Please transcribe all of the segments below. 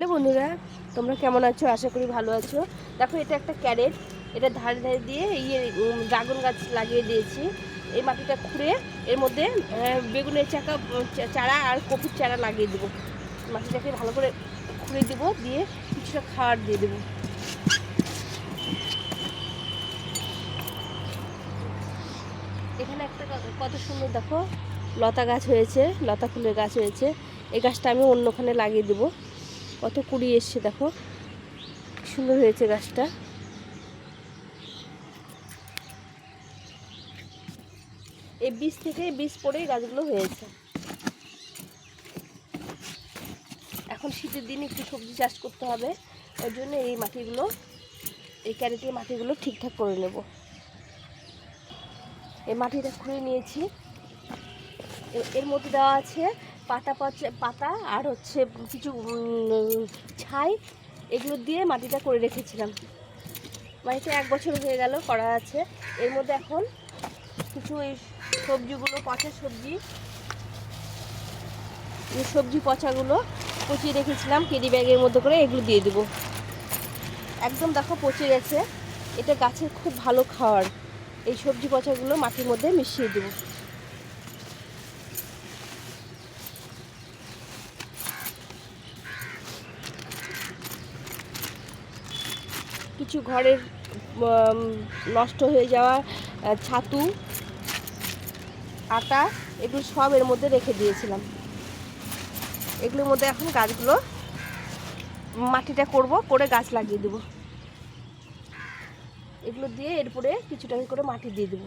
Hello বন্ধুরা, তোমরা কেমন আছো? আশা করি ভালো আছো। দেখো, এটা একটা ক্যারেট। এটা ধারে ধারে দিয়ে ইয়ে ড্রাগন গাছ লাগিয়ে দিয়েছি। এই মাটিটা খুঁড়ে এর মধ্যে বেগুনের চাকা চারা আর কপির চারা লাগিয়ে দেবো। মাটিটাকে ভালো করে খুঁড়ে দেবো, দিয়ে কিছুটা খাবার দিয়ে দেবো। এখানে একটা কত সুন্দর দেখো, লতা গাছ হয়েছে, লতা ফুলের গাছ হয়েছে। এই গাছটা আমি অন্যখানে লাগিয়ে দেবো। কত কুড়ি এসছে দেখো। সুন্দর হয়েছে গাছটা। এই বীজ থেকে বীজ পড়েই গাছগুলো হয়েছে। এখন শীতের দিনে একটু সবজি চাষ করতে হবে। ওই জন্য এই মাটিগুলো, এই ক্যারেটের মাটিগুলো ঠিকঠাক করে নেব। এই মাটিটা খুঁড়ে নিয়েছি। এর মধ্যে দেওয়া আছে পাতা পচা, পাতা আর হচ্ছে কিছু ছাই, এগুলো দিয়ে মাটিটা করে রেখেছিলাম। মাটিটা এক বছর হয়ে গেল করা আছে। এর মধ্যে এখন কিছু এই সবজিগুলো, পচা সবজি, এই সবজি পচাগুলো পচিয়ে রেখেছিলাম, কেডি ব্যাগের মধ্যে করে এগুলো দিয়ে দেবো। একদম দেখো পচে গেছে। এটা গাছের খুব ভালো খাওয়ার। এই সবজি পচাগুলো মাটির মধ্যে মিশিয়ে দেবো। কিছু ঘরের নষ্ট হয়ে যাওয়া ছাতু, আটা, এগুলো সব এর মধ্যে রেখে দিয়েছিলাম। এগুলোর মধ্যে এখন গাছগুলো মাটিটা করব, করে গাছ লাগিয়ে দেবো। এগুলো দিয়ে এরপরে কিছুটা করে মাটি দিয়ে দেবো।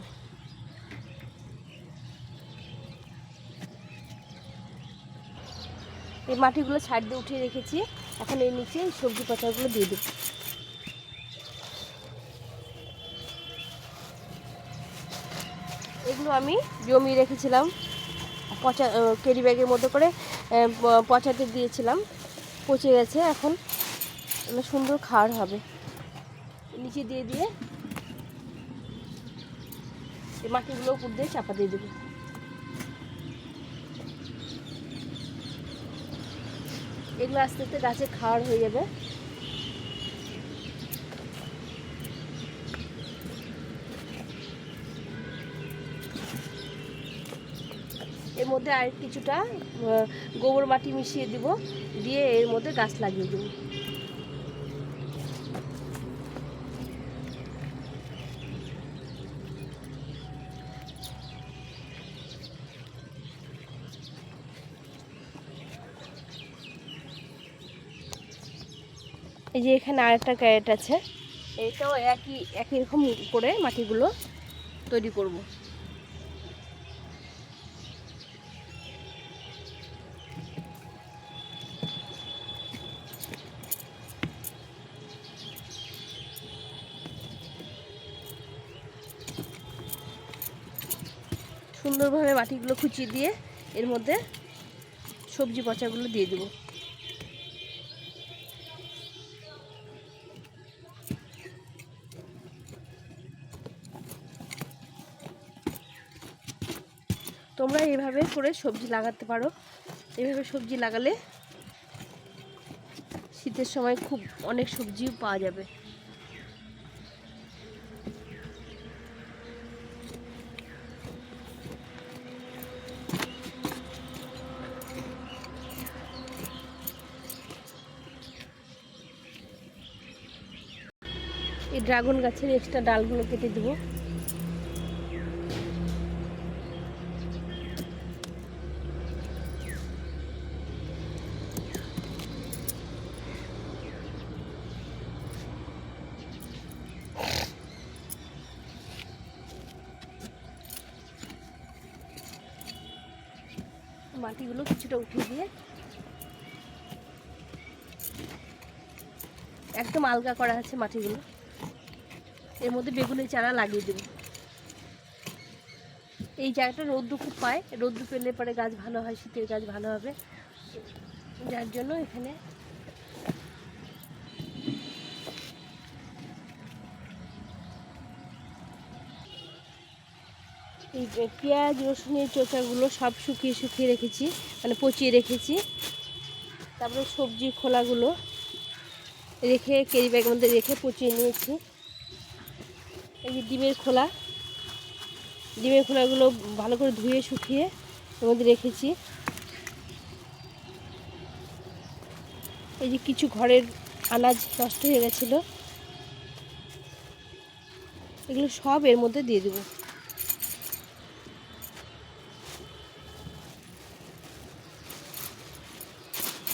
এই মাটিগুলো ছাড় দিয়ে উঠিয়ে রেখেছি। এখন এর নিচে সবজি পাতাগুলো দিয়ে দেবো। এগুলো আমি জমিয়ে রেখেছিলাম, পচা কেরি ব্যাগের মধ্যে করে পচাতে দিয়েছিলাম, পচে গেছে এখন সুন্দর খাওয়ার হবে। নিচে দিয়ে দিয়ে এই মাটিগুলো উপর দিয়ে চাপা দিয়ে দেবো। এগুলো আস্তে আস্তে গাছে খাওয়ার হয়ে যাবে। এর মধ্যে আর কিছুটা গোবর মাটি মিশিয়ে দিব, দিয়ে এর মধ্যে গাছ লাগিয়ে দেবো। এই যে এখানে আরেকটা ক্যারেট আছে, এটাও একই একই রকম করে মাটিগুলো তৈরি করব। সুন্দরভাবে মাটিগুলো খুঁচিয়ে দিয়ে এর মধ্যে সবজি পচাগুলো দিয়ে দেবো। তোমরা এইভাবে করে সবজি লাগাতে পারো। এইভাবে সবজি লাগালে শীতের সময় খুব অনেক সবজিও পাওয়া যাবে। ড্রাগন গাছের এক্সট্রা ডালগুলো কেটে দেবো। মাটিগুলো কিছুটা উঠিয়ে দিয়ে একদম আলগা করা আছে মাটিগুলো। এর মধ্যে বেগুনের চারা লাগিয়ে দেবো। এই জায়গাটা রৌদ্র খুব পায়। রৌদ্র পেলে পরে গাছ ভালো হয়, শীতের গাছ ভালো হবে। যার জন্য এখানে এই পেঁয়াজ, রসুনের চোচাগুলো সব শুকিয়ে শুকিয়ে রেখেছি মানে পচিয়ে রেখেছি। তারপরে সবজি খোলাগুলো রেখে, কেরি ব্যাগের মধ্যে রেখে পচিয়ে নিয়েছি। এই যে ডিমের খোলা। ডিমের খোলাগুলো ভালো করে ধুয়ে শুকিয়ে এর মধ্যে রেখেছি। এই যে কিছু ঘরের আনাজ নষ্ট হয়ে গেছিল। এগুলো সব এর মধ্যে দিয়ে দেবো।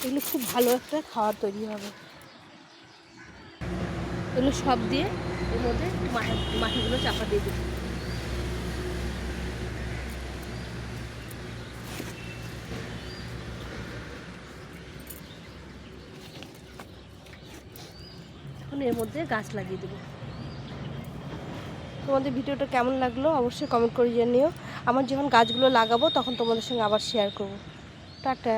এগুলো খুব ভালো একটা খাবার তৈরি হবে। এগুলো সব দিয়ে এর মধ্যে মাটিগুলো চাপা দিয়ে দেবো। এখন এর মধ্যে গাছ লাগিয়ে দেবো। তোমাদের ভিডিওটা কেমন লাগল অবশ্যই কমেন্ট করে জানিও। আমার যখন গাছগুলো লাগাবো তখন তোমাদের সঙ্গে আবার শেয়ার করব। টাটা।